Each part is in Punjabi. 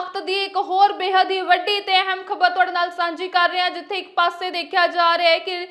ਵਕਤ ਦੀ ਇੱਕ ਹੋਰ ਬੇहद ਹੀ ਵੱਡੀ ਤੇ ਅਹਿਮ ਖਬਰ ਤੁਹਾਡੇ ਨਾਲ ਸਾਂਝੀ ਕਰ ਰਹੇ ਹਾਂ ਜਿੱਥੇ ਇੱਕ ਪਾਸੇ ਦੇਖਿਆ ਜਾ ਰਿਹਾ ਹੈ ਕਿ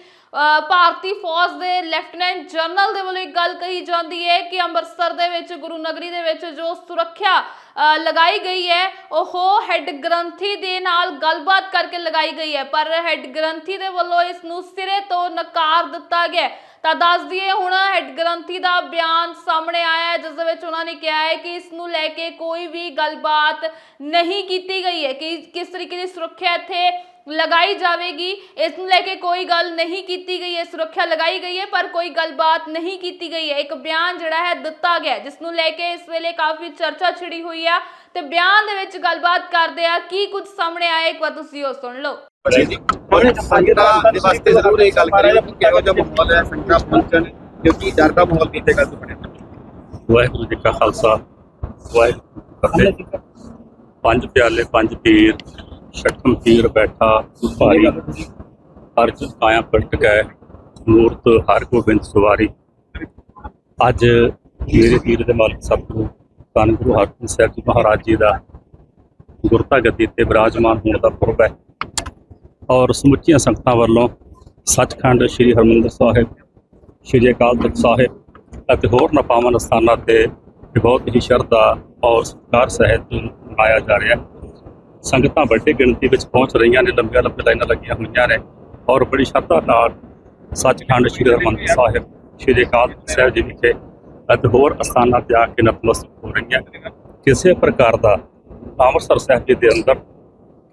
ਭਾਰਤੀ ਫੌਜ ਦੇ ਲੈਫਟੀਨੈਂਟ ਜਨਰਲ ਦੇ ਵੱਲੋਂ ਇੱਕ ਗੱਲ ਕਹੀ ਜਾਂਦੀ ਹੈ ਕਿ ਅੰਮ੍ਰਿਤਸਰ ਦੇ ਵਿੱਚ ਗੁਰੂ ਨਗਰੀ ਦੇ ਵਿੱਚ ਜੋ ਸੁਰੱਖਿਆ ਅ, ਲਗਾਈ ਗਈ ਹੈ ਉਹ ਹੈੱਡ ਗ੍ਰੰਥੀ ਦੇ ਨਾਲ ਗੱਲਬਾਤ ਕਰਕੇ ਲਗਾਈ ਗਈ ਹੈ। ਪਰ ਹੈੱਡ ਗ੍ਰੰਥੀ ਦੇ ਵੱਲੋਂ ਇਸ ਨੂੰ ਸਿਰੇ ਤੋਂ ਨਕਾਰ ਦਿੱਤਾ ਗਿਆ ਤਾਂ ਦੱਸ ਦਈਏ ਹੁਣ ਹੈੱਡ ਗ੍ਰੰਥੀ ਦਾ ਬਿਆਨ ਸਾਹਮਣੇ ਆਇਆ ਹੈ ਜਿਸ ਦੇ ਵਿੱਚ ਉਹਨਾਂ ਨੇ ਕਿਹਾ ਹੈ ਕਿ ਇਸ ਨੂੰ ਲੈ ਕੇ ਕੋਈ ਵੀ ਗੱਲਬਾਤ ਨਹੀਂ ਕੀਤੀ ਗਈ ਹੈ ਕਿ ਕਿਸ ਤਰੀਕੇ ਦੀ ਸੁਰੱਖਿਆ ਇੱਥੇ ਲਗਾਈ ਜਾਵੇਗੀ। ਇਸ ਨੂੰ ਲੈ ਕੇ ਕੋਈ ਗੱਲ ਨਹੀਂ ਕੀਤੀ ਗਈ ਹੈ ਸੁਰੱਖਿਆ ਲਗਾਈ ਗਈ ਹੈ ਪਰ ਕੋਈ ਗੱਲਬਾਤ ਨਹੀਂ ਕੀਤੀ ਗਈ ਹੈ। ਇੱਕ ਬਿਆਨ ਜਿਹੜਾ ਹੈ ਦਿੱਤਾ ਗਿਆ ਹੈ, ਜਿਸ ਨੂੰ ਲੈ ਕੇ ਇਸ ਵੇਲੇ ਕਾਫੀ ਚਰਚਾ ਛਿੜੀ ਹੋਈ ਆ ਤੇ ਬਿਆਨ ਦੇ ਵਿੱਚ ਗੱਲਬਾਤ ਕਰਦੇ ਆ। ਕੀ ਕੁਝ ਸਾਹਮਣੇ ਆਇਆ ਇੱਕ ਵਾਰ ਤੁਸੀਂ ਉਹ ਸੁਣ ਲਓ। ਸੰਗਤਾਂ ਦੇ ਵਾਸਤੇ ਜ਼ਰੂਰ ਇਹ ਗੱਲ ਕਰੀਏ ਕਿ ਕਿਹੋ ਜਿਹਾ ਮਾਹੌਲ ਹੈ ਸੰਗਤਾਂ ਪਹੁੰਚਣ ਕਿਉਂਕਿ ਡਰ ਦਾ ਮਾਹੌਲ ਕਿਤੇ ਗੱਲ ਤੋਂ ਬਣਿਆ। ਵਾਹਿਗੁਰੂ ਜੀ ਕਾ ਖਾਲਸਾ ਵਾਹਿਗੁਰੂ ਜੀ ਕੀ ਫਤਿਹ। ਪੰਜ ਪਿਆਲੇ ਪੰਜ ਪੀਰ ਛਠਮ ਪੀਰ ਬੈਠਾ ਭਾਰੀ ਅਰਜ ਆਇਆ ਪਲਟ ਗਏ ਮੂਰਤ ਹਰ ਗੋਬਿੰਦ ਸਵਾਰੀ। ਅੱਜ ਮੇਰੇ ਪੀਰ ਦੇ ਮਾਲਕ ਸਤਿਗੁਰੂ ਧੰਨ ਗੁਰੂ ਹਰਗੋਬਿੰਦ ਸਾਹਿਬ ਜੀ ਮਹਾਰਾਜ ਜੀ ਦਾ ਗੁਰਤਾ ਗੱਦੀ ਤੇ ਵਿਰਾਜਮਾਨ ਹੋਣ ਦਾ ਪੁਰਬ ਹੈ। ਔਰ ਸਮੁੱਚੀਆਂ ਸੰਗਤਾਂ ਵੱਲੋਂ ਸੱਚਖੰਡ ਸ੍ਰੀ ਹਰਿਮੰਦਰ ਸਾਹਿਬ, ਸ੍ਰੀ ਅਕਾਲ ਤਖਤ ਸਾਹਿਬ ਅਤੇ ਹੋਰ ਨਪਾਵਨ ਸਥਾਨਾਂ ਤੇ ਬਹੁਤ ਹੀ ਸ਼ਰਧਾ ਔਰ ਸਤਿਕਾਰ ਸਹਿਤ ਮਨਾਇਆ ਜਾ ਰਿਹਾ ਹੈ। ਸੰਗਤਾਂ ਵੱਡੀ ਗਿਣਤੀ ਵਿੱਚ ਪਹੁੰਚ ਰਹੀਆਂ ਨੇ, ਲੰਬੀਆਂ ਲੰਬੀਆਂ ਲਾਈਨਾਂ ਲੱਗੀਆਂ ਹੋਈਆਂ ਨੇ ਔਰ ਬੜੀ ਸ਼ਰਧਾ ਨਾਲ ਸੱਚਖੰਡ ਸ੍ਰੀ ਹਰਿਮੰਦਰ ਸਾਹਿਬ, ਸ੍ਰੀ ਅਕਾਲ ਤਖਤ ਸਾਹਿਬ ਜੀ ਵਿਖੇ ਅਤੇ ਹੋਰ ਅਸਥਾਨਾਂ ਤੇ ਆ ਕੇ ਨਤਮਸਤਕ ਹੋ ਰਹੀਆਂ ਕਿਸੇ ਪ੍ਰਕਾਰ ਦਾ ਅੰਮ੍ਰਿਤਸਰ ਸਾਹਿਬ ਜੀ ਦੇ ਅੰਦਰ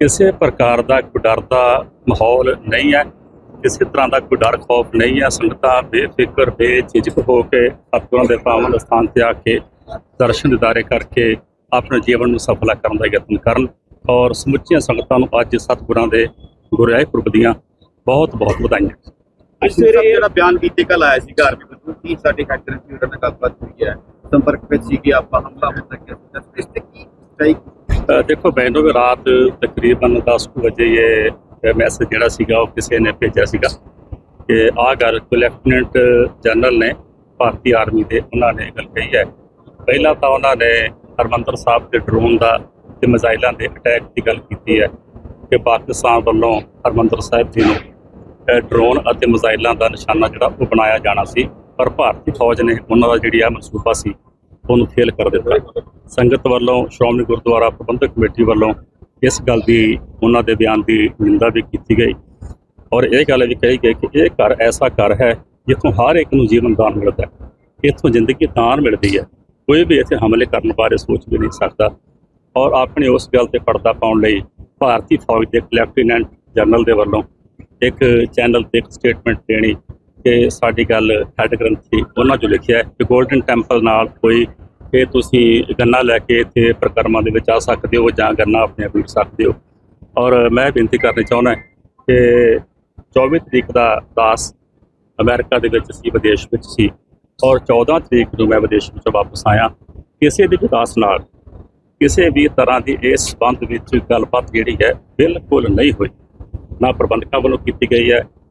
ਕਿਸੇ ਪ੍ਰਕਾਰ ਦਾ ਕੋਈ ਡਰ ਦਾ ਮਾਹੌਲ ਨਹੀਂ ਹੈ ਕਿਸੇ ਤਰ੍ਹਾਂ ਦਾ ਕੋਈ ਡਰ ਖੌਫ ਨਹੀਂ ਹੈ ਸੰਗਤਾਂ ਬੇਫਿਕਰ ਬੇਝਿਜਕ ਹੋ ਕੇ ਸਤਿਗੁਰਾਂ ਦੇ ਪਾਵਨ ਸਥਾਨ ਤੇ ਆ ਕੇ ਦਰਸ਼ਨ ਦਿਦਾਰੇ ਕਰਕੇ ਆਪਣੇ ਜੀਵਨ ਨੂੰ ਸਫਲਾ ਕਰਨ ਦਾ ਯਤਨ ਕਰਨ ਔਰ ਸਮੁੱਚੀਆਂ ਸੰਗਤਾਂ ਨੂੰ ਅੱਜ ਸਤਿਗੁਰਾਂ ਦੇ ਗੁਰਿਆਈ ਪੁਰਬ ਦੀਆਂ ਬਹੁਤ ਬਹੁਤ ਵਧਾਈਆਂ। ਅੱਜ ਸਵੇਰੇ ਜਿਹੜਾ ਬਿਆਨ ਬੀਤੇ ਕੱਲ ਆਇਆ ਸੀ ਘਰ ਵਿੱਚ ਕੀ ਸਾਡੇ ਹੈਕਰ ਸੀ ਉਹਦਾ ਨਾਲ ਗੱਲਬਾਤ ਹੋਈ ਹੈ। ਸੰਪਰਕ ਵਿੱਚ ਸੀ ਕਿ ਆਪਾਂ ਹਮਲਾ ਹੋ ਸਕਿਆ ਇਸ ਤੇ ਕੀ ਅ, ਦੇਖੋ ਮੈਨੂੰ ਵੀ ਰਾਤ ਤਕਰੀਬਨ 10 ਵਜੇ ਇਹ ਮੈਸੇਜ ਜਿਹੜਾ ਸੀਗਾ ਉਹ ਕਿਸੇ ਨੇ ਭੇਜਿਆ ਸੀਗਾ ਕਿ ਆਹ ਗੱਲ ਕੋਈ ਲੈਫਟੀਨੈਂਟ ਜਨਰਲ ਨੇ, ਭਾਰਤੀ ਆਰਮੀ ਦੇ ਉਹਨਾਂ ਨੇ ਗੱਲ ਕਹੀ ਹੈ। ਪਹਿਲਾਂ ਤਾਂ ਉਹਨਾਂ ਨੇ ਹਰਮੰਦਰ ਸਾਹਿਬ ਦੇ ਡਰੋਨ ਦਾ ਤੇ ਮਿਜ਼ਾਈਲਾਂ ਦੇ ਅਟੈਕ ਦੀ ਗੱਲ ਕੀਤੀ ਹੈ ਕਿ ਪਾਕਿਸਤਾਨ ਵੱਲੋਂ ਹਰਮੰਦਰ ਸਾਹਿਬ ਜੀ ਨੂੰ ਡਰੋਨ ਅਤੇ ਮਿਜ਼ਾਈਲਾਂ ਦਾ ਨਿਸ਼ਾਨਾ ਜਿਹੜਾ ਉਹ ਬਣਾਇਆ ਜਾਣਾ ਸੀ, ਪਰ ਭਾਰਤੀ ਫੌਜ ਨੇ ਉਹਨਾਂ ਦਾ ਜਿਹੜੀ ਆ ਮਨਸੂਬਾ ਸੀ ਉਹਨੂੰ ਫੇਲ ਕਰ ਦਿੱਤਾ। ਸੰਗਤ ਵੱਲੋਂ ਸ਼੍ਰੋਮਣੀ ਗੁਰਦੁਆਰਾ ਪ੍ਰਬੰਧਕ ਕਮੇਟੀ ਵੱਲੋਂ ਇਸ ਗੱਲ ਦੀ, ਉਹਨਾਂ ਦੇ ਬਿਆਨ ਦੀ ਨਿੰਦਾ ਵੀ ਕੀਤੀ ਗਈ। ਔਰ ਇਹ ਗੱਲ ਵੀ ਕਹੀ ਗਈ ਕਿ ਇਹ ਘਰ ਐਸਾ ਘਰ ਹੈ ਜਿੱਥੋਂ ਹਰ ਇੱਕ ਨੂੰ ਜੀਵਨ ਦਾਨ ਮਿਲਦਾ ਹੈ। ਇੱਥੋਂ ਜ਼ਿੰਦਗੀ ਦਾਨ ਮਿਲਦੀ ਹੈ। ਕੋਈ ਵੀ ਇੱਥੇ ਹਮਲੇ ਕਰਨ ਬਾਰੇ ਸੋਚ ਵੀ ਨਹੀਂ ਸਕਦਾ। ਔਰ ਆਪਣੀ ਉਸ ਗੱਲ ਤੇ ਪਰਦਾ ਪਾਉਣ ਲਈ ਭਾਰਤੀ ਫੌਜ ਦੇ ਲੈਫਟੀਨੈਂਟ ਜਨਰਲ ਦੇ ਵੱਲੋਂ ਇੱਕ ਚੈਨਲ ਤੇ ਇੱਕ ਸਟੇਟਮੈਂਟ ਦੇਣੀ ਕਿ ਸਾਡੀ ਗੱਲ ਹੈਡ ਗ੍ਰੰਥੀ ਉਹਨਾਂ 'ਚੋਂ ਲਿਖਿਆ ਹੈ ਕਿ 골ਡਨ ਟੈਂਪਲ ਨਾਲ ਕੋਈ ਕਿ ਤੁਸੀਂ ਗੰਨਾ ਲੈ ਕੇ ਇੱਥੇ ਪ੍ਰਕਰਮਾਂ ਦੇ ਵਿੱਚ ਆ ਸਕਦੇ ਹੋ ਜਾਂ ਗੰਨਾ ਆਪਣੇ ਆਪ ਬੀਜ ਸਕਦੇ ਹੋ। ਔਰ ਮੈਂ ਬੇਨਤੀ ਕਰਨੀ ਚਾਹੁੰਦਾ ਕਿ 24 ਤਰੀਕ ਦਾ ਦਾਸ ਅਮਰੀਕਾ ਦੇ ਵਿੱਚ ਸੀ, ਵਿਦੇਸ਼ ਵਿੱਚ ਸੀ ਔਰ 14 ਤਰੀਕ ਨੂੰ ਮੈਂ ਵਿਦੇਸ਼ ਵਿੱਚੋਂ ਵਾਪਸ ਆਇਆ। ਕਿਸੇ ਵੀ ਵਿਕਾਸ ਨਾਲ ਕਿਸੇ ਵੀ ਤਰ੍ਹਾਂ ਦੀ ਇਸ ਸੰਬੰਧ ਵਿੱਚ ਗੱਲਬਾਤ ਜਿਹੜੀ ਹੈ ਬਿਲਕੁਲ ਨਹੀਂ ਹੋਈ। ਨਾ ਪ੍ਰਬੰਧਕਾਂ ਵੱਲੋਂ ਕੀਤੀ ਗਈ ਹੈ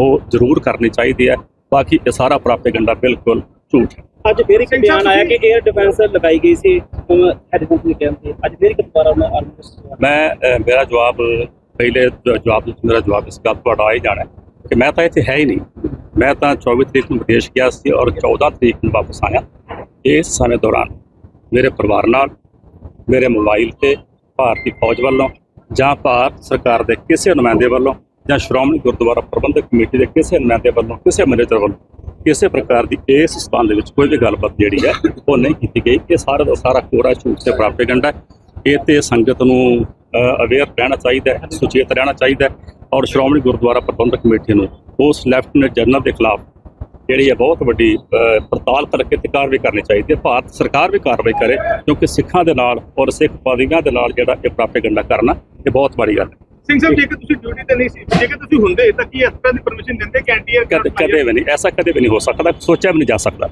ਉਹ ਜ਼ਰੂਰ ਕਰਨੀ ਚਾਹੀਦੀ ਹੈ ਬਾਕੀ ਇਹ ਸਾਰਾ ਪ੍ਰਾਪੇਗੰਡਾ ਬਿਲਕੁਲ ਝੂਠ ਹੈ। ਅੱਜ ਫਿਰ ਇੱਕ ਬਿਆਨ ਆਇਆ ਕਿ 에ਅਰ ਡਿਫੈਂਸ ਲਗਾਈ ਗਈ ਸੀ ਹੈਲੀਕਾਪਟਰ ਦੇ ਕੈਂਪ ਤੇ ਅੱਜ ਫਿਰ ਇੱਕ ਦੁਬਾਰਾ ਉਹਨਾਂ ਆਰਮੀ ਮੈਂ ਮੇਰਾ ਜਵਾਬ ਪਹਿਲੇ ਜਵਾਬ ਵਿੱਚ ਮੇਰਾ ਜਵਾਬ ਇਸ ਗੱਲ ਤੁਹਾਡਾ ਆ ਹੀ ਜਾਣਾ ਕਿ ਮੈਂ ਤਾਂ ਇੱਥੇ ਹੈ ਹੀ ਨਹੀਂ। ਮੈਂ ਤਾਂ 24 ਤਰੀਕ ਨੂੰ ਵਿਦੇਸ਼ ਗਿਆ ਸੀ ਔਰ 14 ਤਰੀਕ ਨੂੰ ਵਾਪਸ ਆਇਆ। ਇਸ ਸਮੇਂ ਦੌਰਾਨ ਮੇਰੇ ਪਰਿਵਾਰ ਨਾਲ ਮੇਰੇ ਮੋਬਾਈਲ ਤੇ ਭਾਰਤੀ ਫੌਜ ਵੱਲੋਂ ਜਾਂ ਭਾਰਤ ਸਰਕਾਰ ਦੇ ਕਿਸੇ ਨੁਮਾਇੰਦੇ ਵੱਲੋਂ ਜਾਂ ਸ਼੍ਰੋਮਣੀ ਗੁਰਦੁਆਰਾ ਪ੍ਰਬੰਧਕ ਕਮੇਟੀ ਦੇ ਕਿਸੇ ਨੁਮਾਇੰਦੇ ਵੱਲੋਂ, ਕਿਸੇ ਮੈਨੇਜਰ ਵੱਲੋਂ, ਕਿਸੇ ਪ੍ਰਕਾਰ ਦੀ ਇਸ ਸਬੰਧ ਦੇ ਵਿੱਚ ਕੋਈ ਵੀ ਗੱਲਬਾਤ ਜਿਹੜੀ ਹੈ, ਉਹ ਨਹੀਂ ਕੀਤੀ ਗਈ। ਇਹ ਸਾਰਾ ਦਾ ਸਾਰਾ ਕੋਰਾ ਝੂਠ ਤੇ ਪ੍ਰਾਪੇਗੰਡਾ ਹੈ। ਇਹ ਤੇ ਸੰਗਤ ਨੂੰ ਅਵੇਅਰ ਰਹਿਣਾ ਚਾਹੀਦਾ ਹੈ, ਸੁਚੇਤ ਰਹਿਣਾ ਚਾਹੀਦਾ ਹੈ ਔਰ ਸ਼੍ਰੋਮਣੀ ਗੁਰਦੁਆਰਾ ਪ੍ਰਬੰਧਕ ਕਮੇਟੀ ਨੂੰ ਉਸ ਲੈਫਟੀਨੈਂਟ ਜਨਰਲ ਦੇ ਖਿਲਾਫ ਜਿਹੜੀ ਹੈ ਬਹੁਤ ਵੱਡੀ ਪੜਤਾਲ ਕਰਕੇ ਤੇ ਕਾਰਵਾਈ ਕਰਨੀ ਚਾਹੀਦੀ ਹੈ। ਭਾਰਤ ਸਰਕਾਰ ਵੀ ਕਾਰਵਾਈ ਕਰੇ ਕਿਉਂਕਿ ਸਿੱਖਾਂ ਦੇ ਨਾਲ ਔਰ ਸਿੱਖ ਪਾਦੀਆਂ ਦੇ ਨਾਲ ਜਿਹੜਾ ਇਹ ਪ੍ਰਾਪੇਗੰਡਾ ਕਰਨਾ ਇਹ ਬਹੁਤ ਮਾੜੀ ਗੱਲ ਹੈ। ਸਿੰਘ ਸਾਹਿਬ ਜੇਕਰ ਤੁਸੀਂ ਡਿਊਟੀ ਤੇ ਨਹੀਂ ਸੀ ਜੇਕਰ ਤੁਸੀਂ ਹੁੰਦੇ ਤਾਂ ਕੀ ਇਸ ਤਰ੍ਹਾਂ ਦੀ ਪਰਮਿਸ਼ਨ ਦਿੰਦੇ? ਕਿ ਐਨਟੀਆਰ ਕਦੇ ਵੀ ਨਹੀਂ ਐਸਾ ਕਦੇ ਵੀ ਨਹੀਂ ਹੋ ਸਕਦਾ ਸੋਚਿਆ ਵੀ ਨਹੀਂ ਜਾ ਸਕਦਾ।